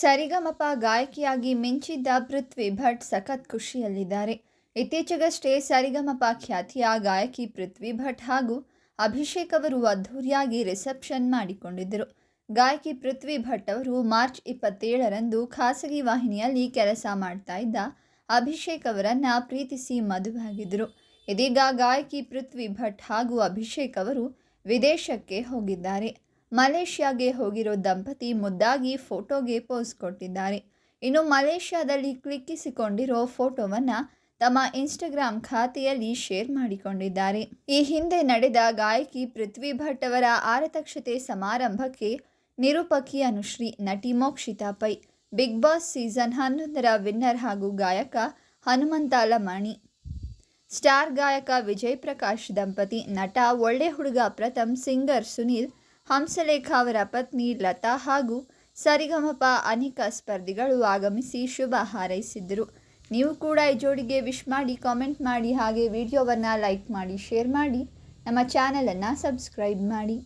ಸರಿಗಮಪ ಗಾಯಕಿಯಾಗಿ ಮಿಂಚಿದ್ದ ಪೃಥ್ವಿ ಭಟ್ ಸಖತ್ ಖುಷಿಯಲ್ಲಿದ್ದಾರೆ. ಇತ್ತೀಚೆಗಷ್ಟೇ ಸರಿಗಮಪ ಖ್ಯಾತಿಯ ಗಾಯಕಿ ಪೃಥ್ವಿ ಭಟ್ ಹಾಗೂ ಅಭಿಷೇಕ್ ಅವರು ಅದ್ಧೂರಿಯಾಗಿ ರಿಸೆಪ್ಷನ್ ಮಾಡಿಕೊಂಡಿದ್ದರು. ಗಾಯಕಿ ಪೃಥ್ವಿ ಭಟ್ ಅವರು ಮಾರ್ಚ್ ಇಪ್ಪತ್ತೇಳರಂದು ಖಾಸಗಿ ವಾಹಿನಿಯಲ್ಲಿ ಕೆಲಸ ಮಾಡ್ತಾ ಇದ್ದ ಅಭಿಷೇಕ್ ಅವರನ್ನು ಪ್ರೀತಿಸಿ ಮದುವೆಯಾಗಿದ್ದರು ಇದೀಗ ಗಾಯಕಿ ಪೃಥ್ವಿ ಭಟ್ ಹಾಗೂ ಅಭಿಷೇಕ್ ಅವರು ವಿದೇಶಕ್ಕೆ ಹೋಗಿದ್ದಾರೆ. ಮಲೇಷ್ಯಾಗೆ ಹೋಗಿರೋ ದಂಪತಿ ಮುದ್ದಾಗಿ ಫೋಟೋಗೆ ಪೋಸ್ ಕೊಟ್ಟಿದ್ದಾರೆ. ಇನ್ನು ಮಲೇಷ್ಯಾದಲ್ಲಿ ಕ್ಲಿಕ್ಕಿಸಿಕೊಂಡಿರೋ ಫೋಟೋವನ್ನು ತಮ್ಮ ಇನ್ಸ್ಟಾಗ್ರಾಮ್ ಖಾತೆಯಲ್ಲಿ ಶೇರ್ ಮಾಡಿಕೊಂಡಿದ್ದಾರೆ. ಈ ಹಿಂದೆ ನಡೆದ ಗಾಯಕಿ ಪೃಥ್ವಿ ಭಟ್ ಅವರ ಆರತಕ್ಷತೆ ಸಮಾರಂಭಕ್ಕೆ ನಿರೂಪಕಿ ಅನುಶ್ರೀ, ನಟಿ Mokshitha Pai, big boss season ಹನ್ನೊಂದರ ವಿನ್ನರ್ ಹಾಗೂ ಗಾಯಕ ಹನುಮಂತ ಲಮಾಣಿ. ಸ್ಟಾರ್ ಗಾಯಕ ವಿಜಯ್ ಪ್ರಕಾಶ್ ದಂಪತಿ ನಟ ಒಳ್ಳೆ ಹುಡುಗ ಪ್ರಥಮ್ ಸಿಂಗರ್ ಸುನೀಲ್ ಹಂಸಲೇಖ ಅವರ ಪತ್ನಿ ಲತಾ ಹಾಗೂ ಸರಿಗಮಪ ಅನೇಕ ಸ್ಪರ್ಧಿಗಳು ಆಗಮಿಸಿ ಶುಭ ಹಾರೈಸಿದ್ದರು ನೀವು ಕೂಡ ಈ ಜೋಡಿಗೆ ವಿಶ್ ಮಾಡಿ, ಕಾಮೆಂಟ್ ಮಾಡಿ, ಹಾಗೆ ವಿಡಿಯೋವನ್ನು ಲೈಕ್ ಮಾಡಿ, ಶೇರ್ ಮಾಡಿ. ನಮ್ಮ ಚಾನಲನ್ನು ಸಬ್ಸ್ಕ್ರೈಬ್ ಮಾಡಿ.